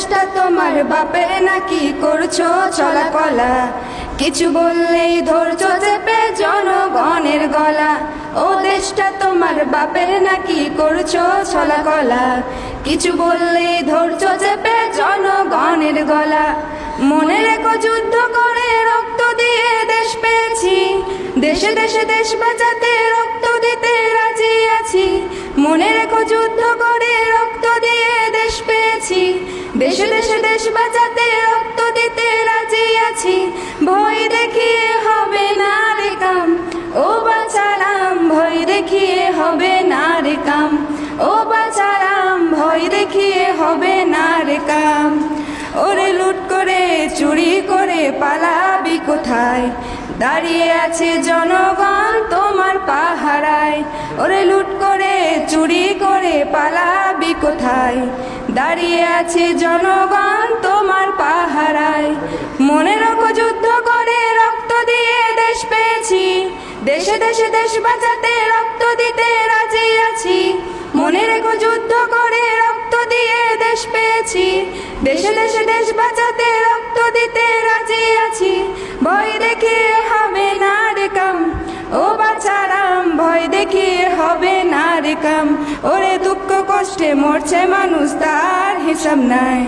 দেশটা তোমার বাপের নাকি করছ? চলা কলা। কিছু বললেই ধৈর্য চেপে জনগণের গলা। ও দেশটা তোমার বাপের নাকি করছ? ছলা কলা। কিছু বললেই ধৈর্য চেপে জনগণের গলা। মনে রেখো যুদ্ধ করে রক্ত দিয়ে দেশ পেয়েছি। দেশে দেশে দেশ বাঁচাতে রক্ত দিতে রাজি আছি। মনে রেখো যুদ্ধ করে রক্ত দিয়ে দেশ পেয়েছি। দেশে দেশে, দেশ বাঁচাতে রক্ত দিতে রাজি আছি। ভয় দেখিয়ে হবে না রে কাম। ও বাঁচারাম ভয় দেখিয়ে হবে না রে কাম। ও বাঁচারাম ভয় দেখিয়ে হবে না রে কাম। ওরে লুট করে, চুরি করে পালাবি কোথায়? দাঁড়িয়ে আছে জনগণ তোমার পাহারায়। ওরে লুট করে, চুরি করে পালাবি কোথায়? দাঁড়িয়ে আছে জনগণ তোমার পাহারায়। মনে রাখো, যুদ্ধ করে রক্ত দিয়ে দেশ পেয়েছি। দেশে দেশে দেশ বাঁচাতে রক্ত দিতে রাজি আছি। মনে রেখো, যুদ্ধ করে রক্ত দিয়ে দেশ পেয়েছি। দেশে দেশে দেশ বাঁচাতে রক্ত দিতে রাজি আছি। না রে কাম ওরে দুঃখ কষ্টে মরছে মানুষ তার হিসাব নাই।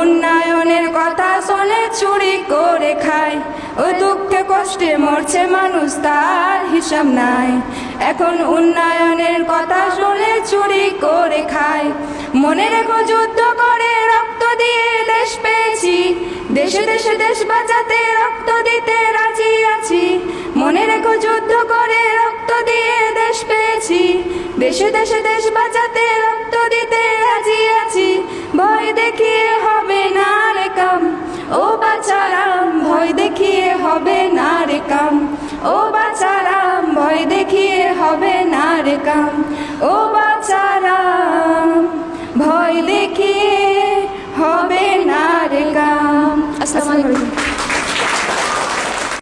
উন্নয়নের কথা শোনে চুরি করে খায়। ও দুঃখে কষ্টে মরছে মানুষ তার হিসাব নাই। এখন উন্নয়নের কথা শুনে চুরি করে খায়। মনে রেখো যুদ্ধ করে রক্ত দিয়ে দেশ পেয়েছি। দেশে দেশে দেশ বাঁচাতে রক্ত দিতে রাজি আছি। মনে রেখো যুদ্ধ করে দেশে দেশে, দেশ বাঁচাতে রক্ত দিতে রাজি আছি। ভয় দেখিয়ে হবে না রে কাম। ও বাচারাম ভয় দেখিয়ে হবে না রে কাম। ও বাচারাম ভয় দেখিয়ে হবে না রে কাম। ও বাচারাম ভয় দেখিয়ে হবে না রে কাম। আসসালামু আলাইকুম।